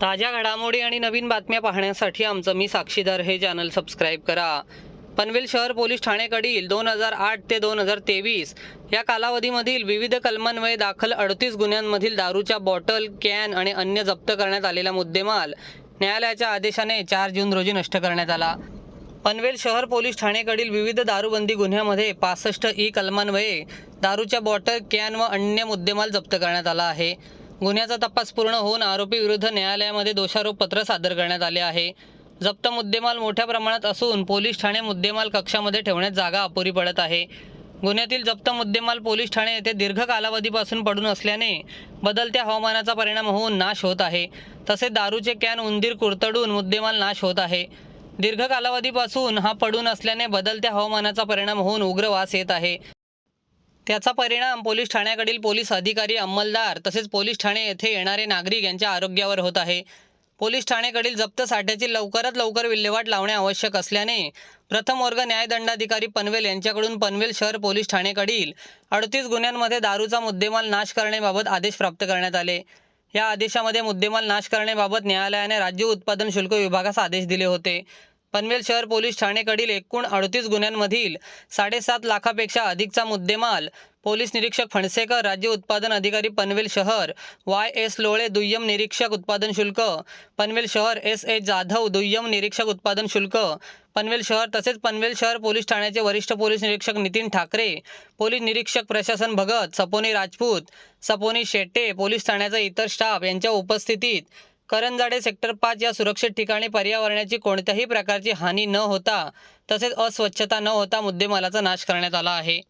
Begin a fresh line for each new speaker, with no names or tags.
ताज्या घडामोडी आणि नवीन बातम्या पाहण्यासाठी आमचं मी साक्षीदार हे चॅनल सबस्क्राईब करा. पनवेल शहर पोलीस ठाणेकडील दोन हजार आठ ते दोन हजार तेवीस या कालावधीमधील विविध कलमांवये दाखल अडतीस गुन्ह्यांमधील दारूच्या बॉटल कॅन आणि अन्य जप्त करण्यात आलेला मुद्देमाल न्यायालयाच्या आदेशाने चार जून रोजी नष्ट करण्यात आला. पनवेल शहर पोलीस ठाणेकडील विविध दारूबंदी गुन्ह्यामध्ये पासष्ट ई कलमान्वये दारूच्या बॉटल कॅन व अन्य मुद्देमाल जप्त करण्यात आला आहे. गुन्ह्याचा तपास पूर्ण होऊन आरोपी विरुद्ध न्यायालयामध्ये दोषारोप पत्र सादर करण्यात आले आहे. जप्त मुद्देमाल मोठ्या प्रमाणात असून पोलीस ठाणे मुद्देमाल कक्षामध्ये ठेवण्यात जागा अपुरी पडत आहे. गुन्ह्यातील जप्त मुद्देमाल पोलीस ठाणे येथे दीर्घ कालावधीपासून पडून असल्याने बदलत्या हवामानाचा परिणाम होऊन नाश होत आहे. तसेच दारूचे कॅन उंदीर कुरतडून मुद्देमाल नाश होत आहे. दीर्घ कालावधीपासून हा पडून असल्याने बदलत्या हवामानाचा परिणाम होऊन उग्र वास येत आहे. त्याचा परिणाम पोलीस ठाण्याकडील पोलीस अधिकारी अंमलदार तसेच पोलीस ठाणे येथे येणारे नागरिक यांच्या आरोग्यावर होत आहे. पोलीस ठाणेकडील जप्त साठ्याची लवकरात लवकर विल्हेवाट लावणे आवश्यक असल्याने प्रथम वर्ग न्यायदंडाधिकारी पनवेल यांच्याकडून पनवेल शहर पोलीस ठाणेकडील अडतीस गुन्ह्यांमध्ये दारूचा मुद्देमाल नाश करण्याबाबत आदेश प्राप्त करण्यात आले. या आदेशामध्ये मुद्देमाल नाश करण्याबाबत न्यायालयाने राज्य उत्पादन शुल्क विभागास आदेश दिले होते. पनवेल शहर पोलीस ठाणेकडील एकूण अडतीस गुन्ह्यांमधील साडेसात लाखापेक्षा अधिकचा मुद्देमाल पोलीस निरीक्षक फणसेकर राज्य उत्पादन अधिकारी पनवेल शहर वाय एस लोळे दुय्यम निरीक्षक उत्पादन शुल्क पनवेल शहर एस ए जाधव दुय्यम निरीक्षक उत्पादन शुल्क पनवेल शहर तसेच पनवेल शहर पोलीस ठाण्याचे वरिष्ठ पोलीस निरीक्षक नितीन ठाकरे पोलीस निरीक्षक प्रशासन भगत सपोनी राजपूत सपोनी शेट्टे पोलीस ठाण्याचा इतर स्टाफ यांच्या उपस्थितीत करंजाडे सेक्टर पाच या सुरक्षित ठिकाणी पर्यावरणाची कोणत्याही प्रकारची हानी न होता तसेच अस्वच्छता न होता मुद्देमालाचा नाश करण्यात आला आहे.